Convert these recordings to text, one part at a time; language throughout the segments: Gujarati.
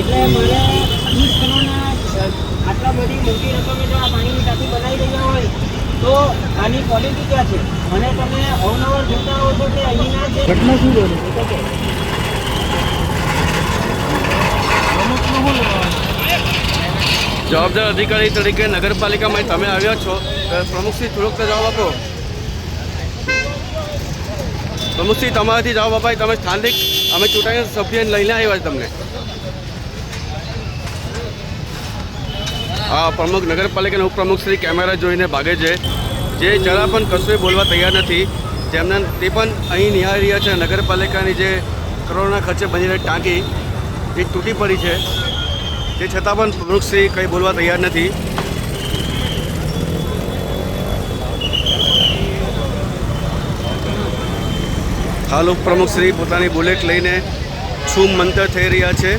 એટલે મારે કરોડના આટલા બધી મોટી રકમે જો આ પાણીની ટાંકી બનાવી રહ્યા હોય તો આની ક્વોલિટી ક્યાં છે? અને તમે અવનવર જોતા હો છો કે અહીંના જે ઘટના શું બની તો કહો. જવાબદાર અધિકારી તરીકે નગરપાલિકામાં તમે આવ્યા છો. પ્રમુખશ્રી થોડોક તો જવાબ આપો. પ્રમુખશ્રી તમારાથી જવાબ અપાય. તમે સ્થાનિક અમે ચૂંટાયેલા સભ્યને લઈને આવ્યા તમને. પ્રમુખ નગરપાલિકાના ઉપપ્રમુખશ્રી કેમેરા જોઈને ભાગે છે. જે જરા પણ કશું બોલવા તૈયાર નથી. તેમના તે પણ અહીં નિહાળી રહ્યા છે નગરપાલિકાની જે કરોડના ખર્ચે બની રહી ટાંકી, એ તૂટી પડી છે. તે છતાં પણ પ્રમુખશ્રી કંઈ બોલવા તૈયાર નથી. હાલ ઉપપ્રમુખશ્રી પોતાની બુલેટ લઈને શું મંતર થઈ રહ્યા છે.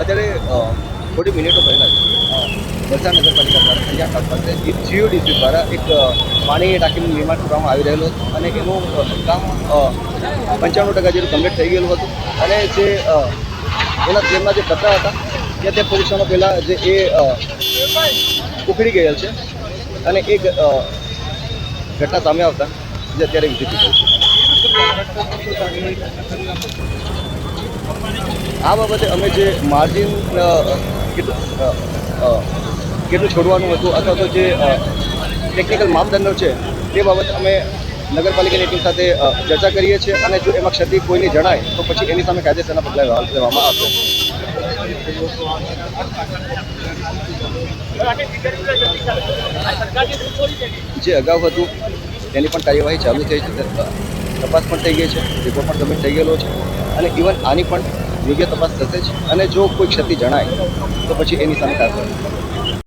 અત્યારે થોડી મિનિટો પહેલાં જ વલસાડ નગરપાલિકા દ્વારા અહીંયા પાસે જીઓડીસી દ્વારા એક પાણી ટાંકીનું નિર્માણ કરવામાં આવી રહેલું હતું અને એનું કામ પંચાણું ટકા જેટલું કમ્પ્લીટ થઈ ગયેલું હતું. અને જે એના તેમના જે કચરા હતા, ત્યાં તે પોલીસોમાં પહેલાં જે એ ઉખડી ગયેલ છે અને એ ઘટના સામે આવતા, જે અત્યારે વિઝિટ થઈ છે. આ બાબતે અમે જે માર્જિન કેટલું છોડવાનું હતું અથવા તો જે ટેકનિકલ માપદંડો છે, તે બાબતે અમે નગરપાલિકાની ટીમ સાથે ચર્ચા કરીએ છીએ અને જો એમાં ક્ષતિ કોઈને જણાય, તો પછી એની સામે કાયદેસરના પગલાં લેવામાં આવશે. જે અગાઉ હતું, તેની પણ કાર્યવાહી ચાલુ થઈ છે. તપાસ પણ થઈ ગઈ છે, રિપોર્ટ પણ સબમિટ થઈ ગયેલો છે અને ઇવન આની પણ યોગ્ય તપાસ થશે જ. અને જો કોઈ ક્ષતિ જણાય, તો પછી એની સામે કાર્યવાહી.